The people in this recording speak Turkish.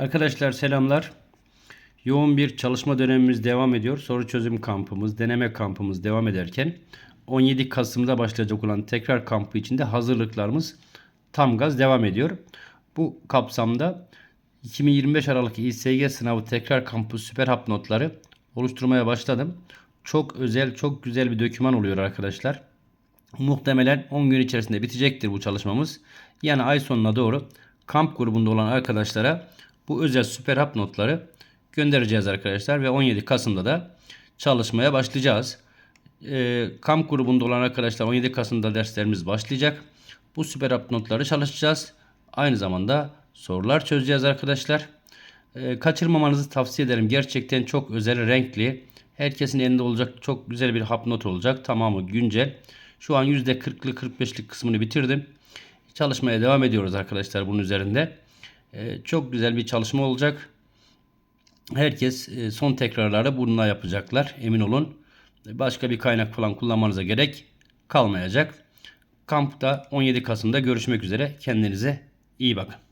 Arkadaşlar selamlar. Yoğun bir çalışma dönemimiz devam ediyor. Soru çözüm kampımız, deneme kampımız devam ederken 17 Kasım'da başlayacak olan tekrar kampı içinde hazırlıklarımız tam gaz devam ediyor. Bu kapsamda 2025 Aralık İSG sınavı tekrar kampı süper hap notları oluşturmaya başladım. Çok özel, çok güzel bir doküman oluyor arkadaşlar. Muhtemelen 10 gün içerisinde bitecektir bu çalışmamız. Yani ay sonuna doğru kamp grubunda olan arkadaşlara bu özel süper hap notları göndereceğiz arkadaşlar. Ve 17 Kasım'da da çalışmaya başlayacağız. Ee, kamp grubunda olan arkadaşlar 17 Kasım'da derslerimiz başlayacak. Bu süper hap notları çalışacağız. Aynı zamanda sorular çözeceğiz arkadaşlar. Ee, kaçırmamanızı tavsiye ederim. Gerçekten çok özel, renkli. Herkesin elinde olacak çok güzel bir hap not olacak. Tamamı güncel. Şu an %40'lı 45'lik kısmını bitirdim. Çalışmaya devam ediyoruz arkadaşlar bunun üzerinde. Ee, çok güzel bir çalışma olacak. Herkes e, son tekrarları bununla yapacaklar. Emin olun. Başka bir kaynak falan kullanmanıza gerek kalmayacak. Kampta 17 Kasım'da görüşmek üzere. Kendinize iyi bakın.